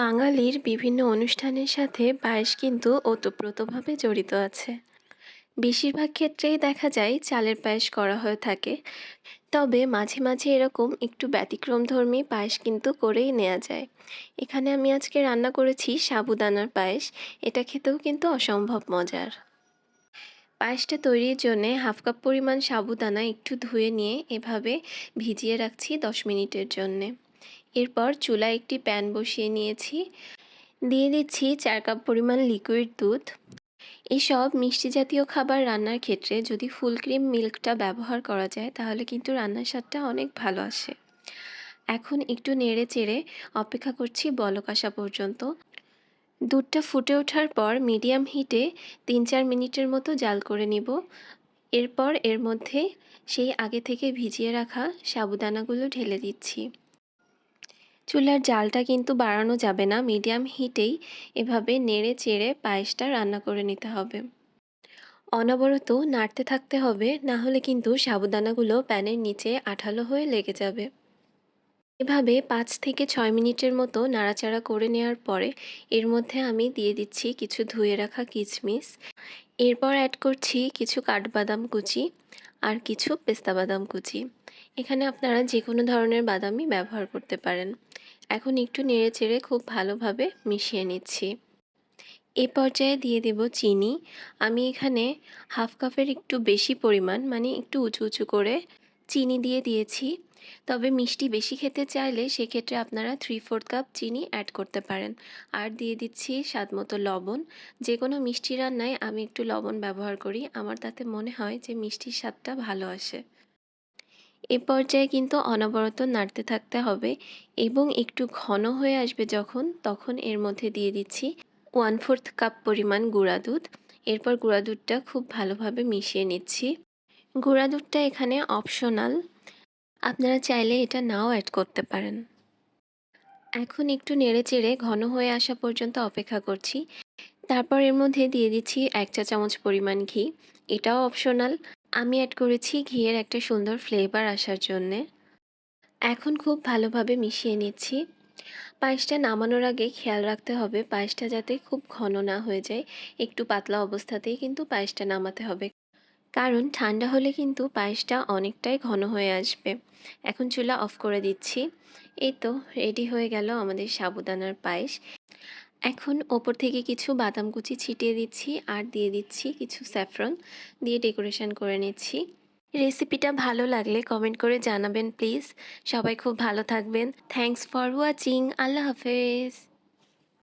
বাঙালির বিভিন্ন অনুষ্ঠানের সাথে পায়েস কিন্তু ওতপ্রোতভাবে জড়িত আছে। বেশিরভাগ ক্ষেত্রেই দেখা যায় চালের পায়েস করা হয়ে থাকে। তবে মাঝে মাঝে এরকম একটু ব্যতিক্রমধর্মী পায়েস কিন্তু করেই নেওয়া যায়। এখানে আমি আজকে রান্না করেছি সাবুদানার পায়েস এটা খেতেও কিন্তু অসম্ভব মজার। পায়েসটা তৈরির জন্যে হাফ কাপ পরিমাণ সাবুদানা একটু ধুয়ে নিয়ে এভাবে ভিজিয়ে রাখছি দশ মিনিটের জন্যে। এরপর চুলায় একটি প্যান বসিয়ে নিয়েছি। দিয়ে দিচ্ছি চার কাপ পরিমাণ লিকুইড দুধ। এসব মিষ্টি জাতীয় খাবার রান্নার ক্ষেত্রে যদি ফুল ক্রিম মিল্কটা ব্যবহার করা যায়, তাহলে কিন্তু রান্নার স্বাদটা অনেক ভালো আসে। এখন একটু নেড়ে চেড়ে অপেক্ষা করছি বলক আসা পর্যন্ত। দুধটা ফুটে ওঠার পর মিডিয়াম হিটে তিন চার মিনিটের মতো জাল করে নিব। এরপর এর মধ্যে সেই আগে থেকে ভিজিয়ে রাখা সাবুদানাগুলো ঢেলে দিচ্ছি। চুলার জালটা কিন্তু বাড়ানো যাবে না, মিডিয়াম হিটেই এভাবে নেড়ে চেড়ে পায়েসটা রান্না করে নিতে হবে। অনবরত নাড়তে থাকতে হবে, না হলে কিন্তু সাবুদানাগুলো প্যানের নিচে আঠালো হয়ে লেগে যাবে। এভাবে পাঁচ থেকে ছয় মিনিটের মতো নাড়াচাড়া করে নেওয়ার পরে এর মধ্যে আমি দিয়ে দিচ্ছি কিছু ধুয়ে রাখা কিচমিচ। এরপর অ্যাড করছি কিছু কাঠবাদাম কুচি আর কিছু পেস্তা বাদাম কুচি। এখানে আপনারা যে কোনো ধরনের বাদামই ব্যবহার করতে পারেন। এখন একটু নেড়ে চেড়ে খুব ভালোভাবে মিশিয়ে নিচ্ছি। এ পর্যায়ে দিয়ে দেব চিনি। আমি এখানে হাফ কাপের একটু বেশি পরিমাণ মানে একটু উঁচু উঁচু করে চিনি দিয়ে দিয়েছি। তবে মিষ্টি বেশি খেতে চাইলে সেক্ষেত্রে আপনারা থ্রি ফোর্থ কাপ চিনি অ্যাড করতে পারেন। আর দিয়ে দিচ্ছি স্বাদ মতো লবণ। যে কোনো মিষ্টি রান্নায় আমি একটু লবণ ব্যবহার করি। আমার তাতে মনে হয় যে মিষ্টির স্বাদটা ভালো আসে। এ পর্যায়ে কিন্তু অনবরত নাড়তে থাকতে হবে এবং একটু ঘন হয়ে আসবে যখন, তখন এর মধ্যে দিয়ে দিচ্ছি ওয়ান ফোর্থ কাপ পরিমাণ গুঁড়া দুধ। এরপর গুঁড়া দুধটা খুব ভালোভাবে মিশিয়ে নিচ্ছি। গুঁড়া দুধটা এখানে অপশনাল আপনারা চাইলে এটা নাও অ্যাড করতে পারেন। এখন একটু নেড়ে চেড়ে ঘন হয়ে আসা পর্যন্ত অপেক্ষা করছি। তারপর এর মধ্যে দিয়ে দিচ্ছি এক চা চামচ পরিমাণ ঘি। এটাও অপশনাল আমি অ্যাড করেছি ঘিয়ের একটা সুন্দর ফ্লেভার আসার জন্যে। এখন খুব ভালোভাবে মিশিয়ে নিচ্ছি। পায়েসটা নামানোর আগে খেয়াল রাখতে হবে, পায়েসটা যাতে খুব ঘন না হয়ে যায়, একটু পাতলা অবস্থাতেই কিন্তু পায়েসটা নামাতে হবে। কারণ ঠান্ডা হলে কিন্তু পায়েসটা অনেকটাই ঘন হয়ে আসবে। এখন চুলা অফ করে দিচ্ছি। এই তো রেডি হয়ে গেল আমাদের সাবুদানার পায়েস। এখন ওপর থেকে কিছু বাদাম কুচি ছিটিয়ে দিচ্ছি আর দিয়ে দিচ্ছি কিছু স্যাফরন দিয়ে ডেকোরেশন করে নিচ্ছি। রেসিপিটা ভালো লাগলে কমেন্ট করে জানাবেন প্লিজ। সবাই খুব ভালো থাকবেন। Thanks for watching. আল্লাহ হাফেজ।